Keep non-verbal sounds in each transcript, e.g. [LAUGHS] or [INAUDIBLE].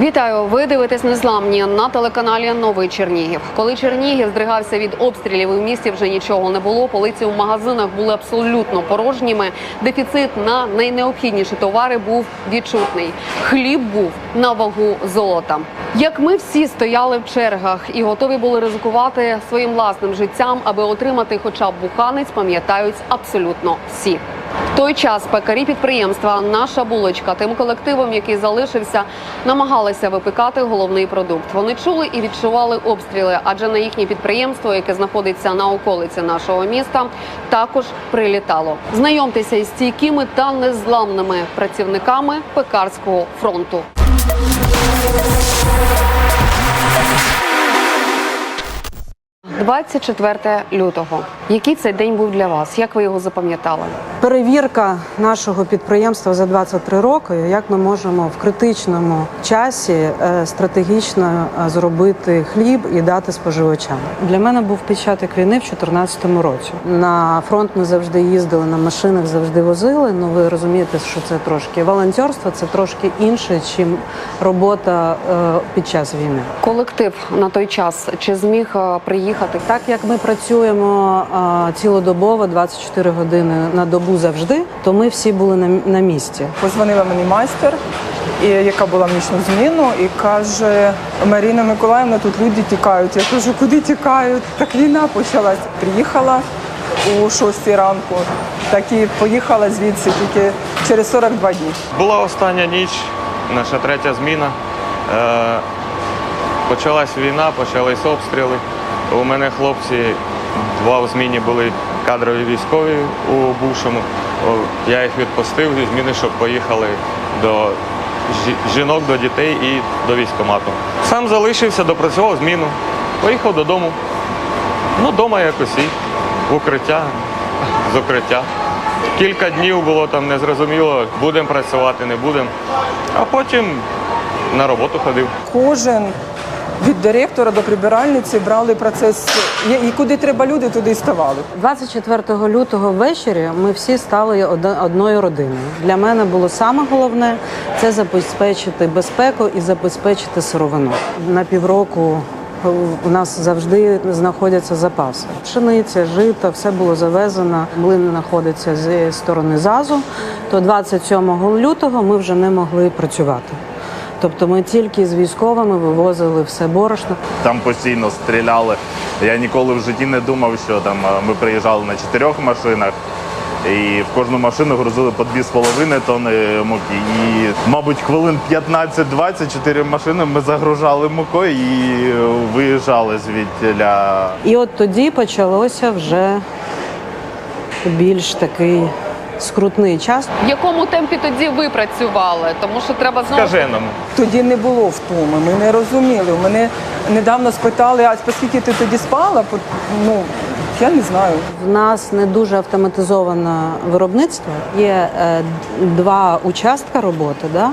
Вітаю! Ви дивитесь незламні на телеканалі Новий Чернігів. Коли Чернігів здригався від обстрілів в місті вже нічого не було. Полиці в магазинах були абсолютно порожніми. Дефіцит на найнеобхідніші товари був відчутний. Хліб був на вагу золота. Як ми всі стояли в чергах і готові були ризикувати своїм власним життям, аби отримати хоча б буханець, пам'ятають абсолютно всі. Той час пекарі підприємства Наша булочка тим колективом, який залишився, намагалися випікати головний продукт. Вони чули і відчували обстріли, адже на їхнє підприємство, яке знаходиться на околиці нашого міста, також прилітало. Знайомтеся із стійкими та незламними працівниками пекарського фронту. – 24 лютого. Який цей день був для вас? Як ви його запам'ятали? Перевірка нашого підприємства за 23 роки, як ми можемо в критичному часі е, стратегічно е, зробити хліб і дати споживачам. Для мене був початок війни в 2014 році. На фронт ми завжди їздили на машинах, завжди возили. Ну ви розумієте, що це трошки волонтерство, це трошки інше, ніж робота е, під час війни. Колектив на той час чи зміг е, приїхати? Так як ми працюємо а, цілодобово, 24 години на добу завжди, то ми всі були на, на місці. Позвонила мені майстер, і, яка була в нічну зміну, і каже: Маріна Миколаївна, тут люди тікають. Я кажу, куди тікають? Так війна почалась. Приїхала у 6 ранку, так і поїхала звідси тільки через 42 дні. Була остання ніч, наша третя зміна. Е, почалась війна, почались обстріли. У мене хлопці два в зміні були кадрові військові у бувшому. Я їх відпустив зі зміни, щоб поїхали до жінок, до дітей і до військкомату. Сам залишився, допрацював зміну, поїхав додому. Ну, вдома якось і укриття, з укриття. Кілька днів було там незрозуміло, будемо працювати, не будемо. А потім на роботу ходив. Кожен від директора до прибиральниці брали процес. І і куди треба люди, туди й ставали. 24 лютого ввечері ми всі стали од- одною родиною. Для мене було саме головне це забезпечити безпеку і забезпечити сировину. На півроку у нас завжди знаходяться запаси. Пшениця, жито, все було завезено. Млин знаходиться зі сторони ЗАЗу. То 27 лютого ми вже не могли працювати. Тобто ми тільки з військовими вивозили все борошно. Там постійно стріляли. Я ніколи в житті не думав, що там е, ми приїжджали на чотирьох машинах. І в кожну машину грузили по 2,5 тонни муки. І, мабуть, хвилин 15-20 чотири машини ми загружали мукою і виїжджали звідтіля. І от тоді почалося вже більш такий скрутний час. В якому темпі тоді ви працювали? Тому що треба знову Скаженому. Тоді не було втоми, ми не розуміли. Мене недавно спитали, а скільки ти тоді спала? По- Ну, я не знаю. В нас не дуже автоматизоване виробництво. Є е, два участка роботи, да?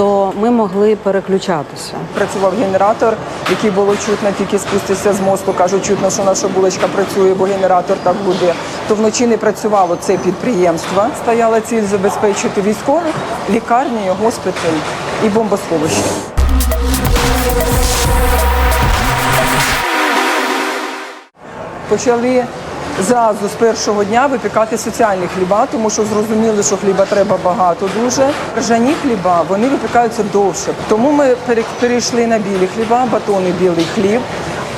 То ми могли переключатися. Працював генератор, який було чутно, тільки спустився з мосту. Кажуть, чутно, що наша булочка працює, бо генератор так буде. То вночі не працювало це підприємство. Стояла ціль забезпечити військових, лікарні, госпіталь і бомбосховище. Почали зразу з першого дня випікати соціальні хліба, тому що зрозуміли, що хліба треба багато дуже. Ржані хліба вони випікаються довше. Тому ми перейшли на білі хліба, батони білий хліб.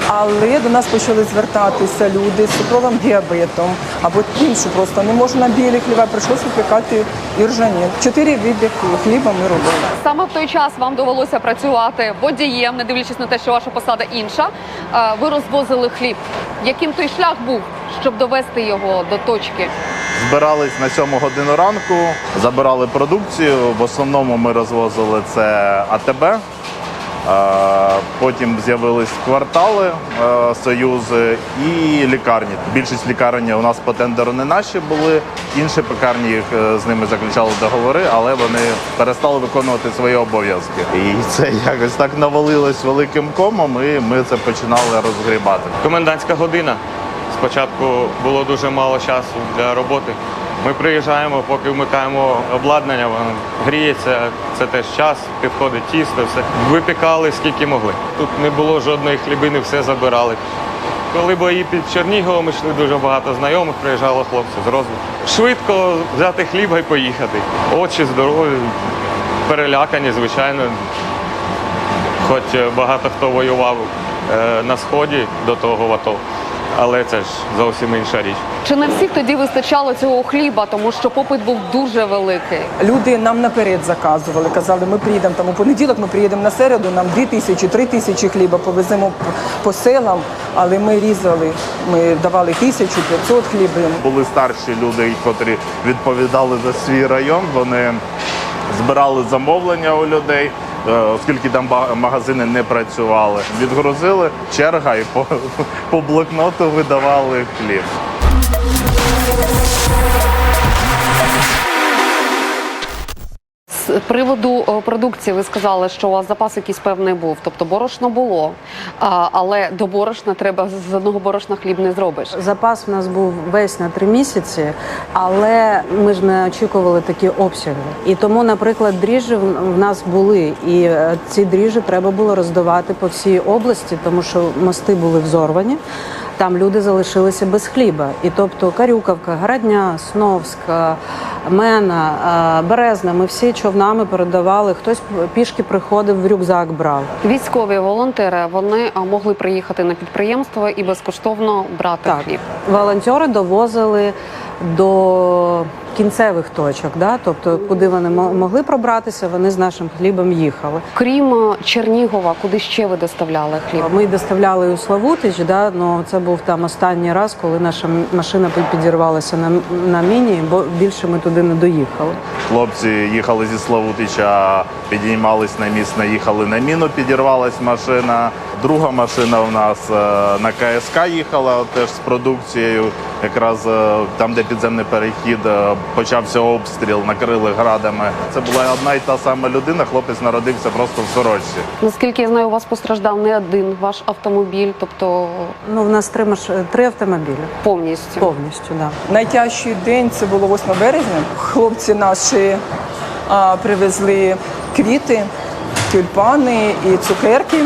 Але до нас почали звертатися люди з цукровим діабетом або тим, що просто не можна білі хліба, прийшлося випікати і ржані. Чотири види хліба ми робили. Саме в той час вам довелося працювати водієм, не дивлячись на те, що ваша посада інша. Е, Ви розвозили хліб. Яким той шлях був, щоб довести його до точки? Збирались на 7 годину ранку, забирали продукцію. В основному ми розвозили це АТБ. Потім з'явились квартали, союзи і лікарні. Більшість лікарень у нас по тендеру не наші були. Інші пекарні їх е, з ними заключали договори, але вони перестали виконувати свої обов'язки. І це якось так навалилось великим комом, і ми це починали розгрібати. Комендантська година. Спочатку було дуже мало часу для роботи. Ми приїжджаємо, поки вмикаємо обладнання, воно гріється, це теж час, підходить тісто, все. Випікали скільки могли. Тут не було жодної хлібини, все забирали. Коли бої під Черніговом йшли, дуже багато знайомих приїжджало хлопців з розвитку. Швидко взяти хліба і поїхати. Очі здорові, перелякані, звичайно. Хоч багато хто воював е, на сході до того в АТО, але це ж зовсім інша річ. Чи не всіх тоді вистачало цього хліба, тому що попит був дуже великий? Люди нам наперед заказували, казали, ми приїдемо там у понеділок, ми приїдемо на середу, нам 2 тисячі, 3 тисячі хліба повеземо по селам, але ми різали, ми давали тисячу, 500 хлібин. Були старші люди, котрі відповідали за свій район. Вони збирали замовлення у людей, оскільки там магазини не працювали. Відгрузили черга і по, [LAUGHS] по блокноту видавали хліб. Приводу е, продукції ви сказали, що у вас запас якийсь певний був, тобто борошно було, але до борошна треба з одного борошна хліб не зробиш. Запас в нас був весь на три місяці, але ми ж не очікували такі обсяги. І тому, наприклад, дріжджі в нас були, і е, ці дріжджі треба було роздавати по всій області, тому що мости були взорвані. Там люди залишилися без хліба. І тобто Карюкавка, Городня, Сновська, Мена, е, Березна. Ми всі човнами передавали. Хтось пішки приходив, в рюкзак брав. Військові волонтери вони могли приїхати на підприємство і безкоштовно брати Так, хліб. волонтери довозили до кінцевих точок, да? тобто куди вони мо- могли пробратися, вони з нашим хлібом їхали. Крім е, Чернігова, куди ще ви доставляли хліб? Ми доставляли у Славутич, да? ну, це був там останній раз, коли наша машина підірвалася на, на міні, бо більше ми туди не доїхали. Хлопці їхали зі Славутича, підіймались на міст, наїхали на міну, підірвалась машина. Друга машина в нас е, на КСК їхала теж з продукцією. Якраз е, там, де підземний перехід, почався обстріл, накрили градами. Це була одна й та сама людина. Хлопець народився просто в сорочці. Наскільки я знаю, у вас постраждав не один ваш автомобіль, тобто Ну, в нас три, маш... три автомобілі повністю. повністю. Да. Найтяжчий день це було 8 березня. Хлопці наші а, привезли квіти, тюльпани і цукерки.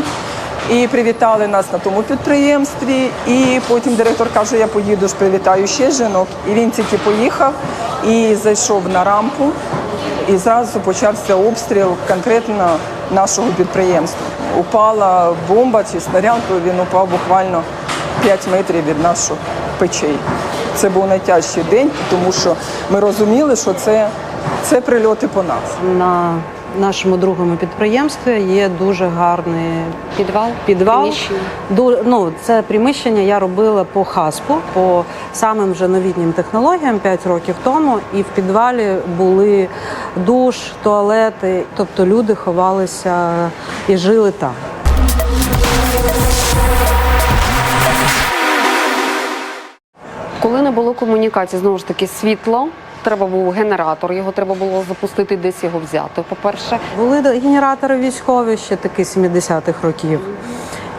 І привітали нас на тому підприємстві. І потім директор каже: Я поїду ж привітаю ще жінок. І він тільки поїхав і зайшов на рампу. І зразу почався обстріл конкретно нашого підприємства. Упала бомба чи снаряд, він упав буквально 5 метрів від наших печей. Це був найтяжчий день, тому що ми розуміли, що це, це прильоти по нас. На нашому другому підприємстві є дуже гарний Підвал, підвал. Ду- ну, це приміщення я робила по хаспу, по самим вже новітнім технологіям 5 років тому. І в підвалі були душ, туалети. Тобто люди ховалися і жили там. Коли не було комунікації, знову ж таки, світло. Треба був генератор, його треба було запустити, десь його взяти. По-перше, Були генератори військові ще таки 70-х років.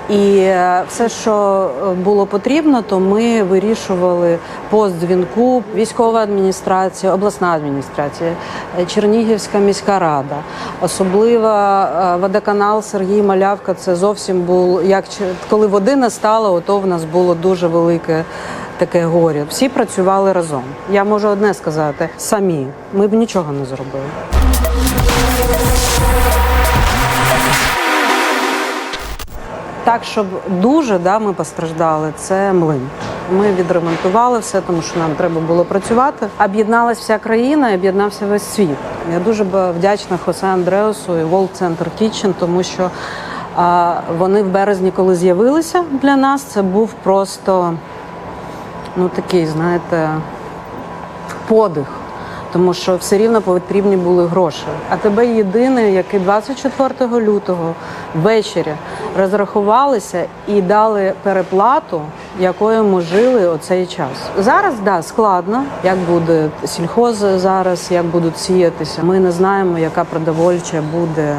І е, все, що е, було потрібно, то ми вирішували по дзвінку військова адміністрація, обласна адміністрація, е, Чернігівська міська рада, особливо водоканал Сергій Малявка. Це зовсім був як коли води не стало, ото в нас було дуже велике. Таке горі. Всі працювали разом. Я можу одне сказати: самі ми б нічого не зробили. Так, щоб дуже да, ми постраждали, це млин. Ми відремонтували все, тому що нам треба було працювати. Об'єдналась вся країна, об'єднався весь світ. Я дуже вдячна Хосе Андреасу і World Center Kitchen, тому що а, вони в березні, коли з'явилися для нас, це був просто ну такий, знаєте, подих. Тому що все рівно потрібні були гроші. А тебе єдине, який 24 лютого ввечері розрахувалися і дали переплату, якою ми жили оцей час. Зараз да складно, як буде сільхоз зараз, як будуть сіятися. Ми не знаємо, яка продовольча буде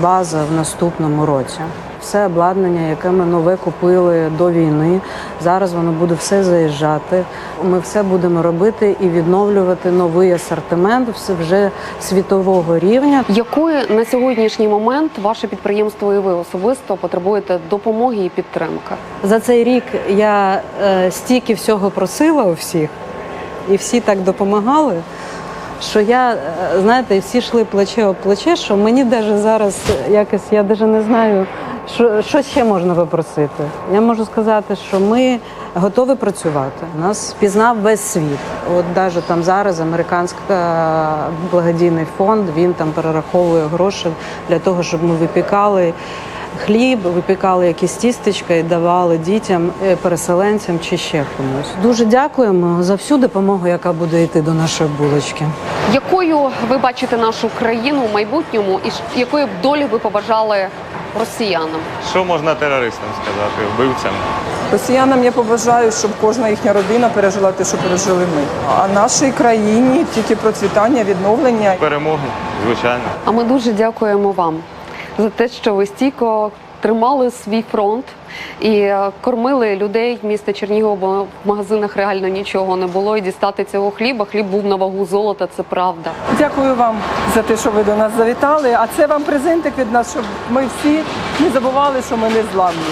база в наступному році. Все обладнання, яке ми нове купили до війни. Зараз воно буде все заїжджати. Ми все будемо робити і відновлювати новий асортимент все вже світового рівня. Якої на сьогоднішній момент ваше підприємство і ви особисто потребуєте допомоги і підтримки? За цей рік я е, стільки всього просила у всіх, і всі так допомагали. Що я, е, знаєте, всі йшли плече об плече, що мені навіть зараз якось я навіть не знаю, що, що ще можна попросити. Я можу сказати, що ми готові працювати. Нас пізнав весь світ. От навіть там зараз американський благодійний фонд він там перераховує гроші для того, щоб ми випікали хліб, випікали якісь тістечка і давали дітям, е, переселенцям чи ще комусь. Дуже дякуємо за всю допомогу, яка буде йти до нашої булочки. Якою ви бачите нашу країну в майбутньому, і якої б долі ви побажали росіянам? Що можна терористам сказати, вбивцям? Росіянам я побажаю, щоб кожна їхня родина пережила те, що пережили ми. А нашій країні тільки процвітання, відновлення. Перемоги, звичайно. А ми дуже дякуємо вам за те, що ви стійко тримали свій фронт і е, кормили людей міста Чернігова, бо в магазинах реально нічого не було. І дістати цього хліба. Хліб був на вагу золота, це правда. Дякую вам за те, що ви до нас завітали. А це вам презентик від нас, щоб ми всі не забували, що ми не зламні.